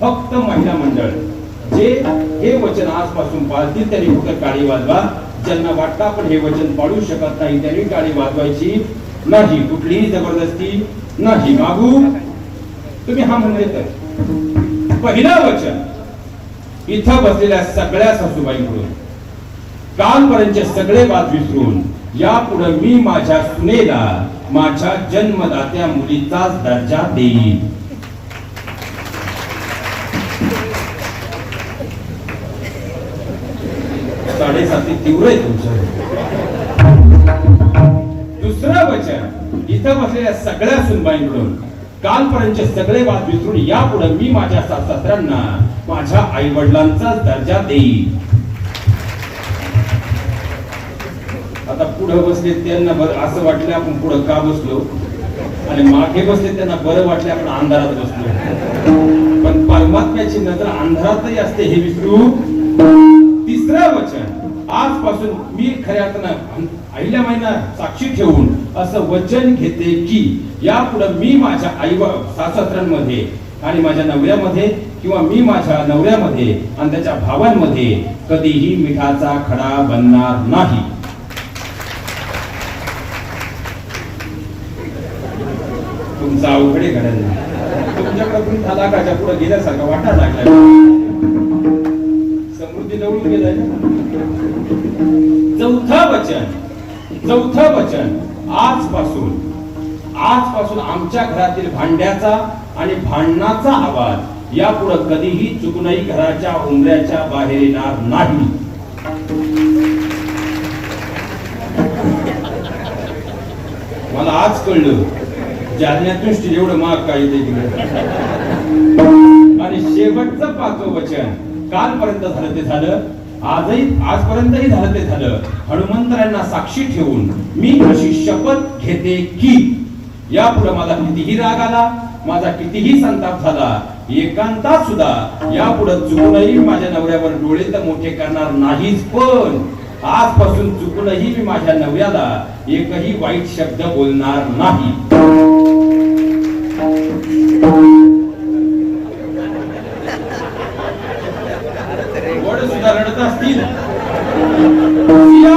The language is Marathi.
फक्त महिला मंडळ. जे हे वचन आजपासून पाळतील त्यांनी फक्त टाळी वाजवा. ज्यांना वाटतं आपण हे वचन पाळू शकत नाही त्यांनी टाळी वाजवायची नाही. कुठलीही जबरदस्ती नाही. मागू तुम्ही हा म्हणले तर. पहिलं वचन इथं बसलेल्या सगळ्या सासूबाई म्हणून कालपर्यंतचे सगळे वाद विसरून यापुढे मी माझ्या सुनेला माझ्या जन्मदात्या मुलीचाच दर्जा देईन. साडेसाती तीव्र आहे तुमचं. दुसरं वचन इथं बसलेल्या सगळ्या सुनबाईंकडून कालपर्यंतचे सगळे वाद विसरून यापुढे मी माझ्या सासऱ्यांना माझ्या आई वडिलांचा दर्जा देईन. आता पुढे बसले त्यांना बरं असं वाटलं आपण पुढे का बसलो? आणि मागे बसले त्यांना बरं वाटले आपण अंधारात बसलो. पण परमात्म्याची नजर अंधारातही असते हे विसरू. तिसरं वचन आजपासून मी खऱ्या अर्थानं अहिल्या महिना साक्षी ठेवून असं वचन घेते की यापुढे मी माझ्या आई सासऱ्यांमध्ये आणि माझ्या नवऱ्यामध्ये किंवा मी माझ्या नवऱ्यामध्ये आणि त्याच्या भावांमध्ये कधीही मिठाचा खडा बनणार नाही. तुमचा अवघडे घडत नाही तुमच्याकडे तुम्ही थालाकाच्या पुढे गेल्यासारखं वाटा लागला कृती जवळून गेलाय. चौथं वचन चौथं वचन आजपासून आजपासून आमच्या घरातील भांड्याचा आणि भांडणाचा आवाज यापुढे कधीही चुकूनही घराच्या उमऱ्याच्या बाहेर येणार नाही. मला आज कळलं जालन्यातून स्टील एवढं महाग काय येते आणि शेवटचं पाचवं वचन कालपर्यंत झालं ते झालं आजही आजपर्यंतही झालं ते झालं. हनुमंतरांना साक्षी ठेवून मी अशी शपथ घेते की यापुढे मला कितीही राग आला माझा कितीही संताप झाला एकांतात सुद्धा यापुढे चुकूनही माझ्या नवऱ्यावर डोळे तर मोठे करणार नाहीच पण आजपासून चुकूनही मी माझ्या नवऱ्याला एकही वाईट शब्द बोलणार नाही. da China. Se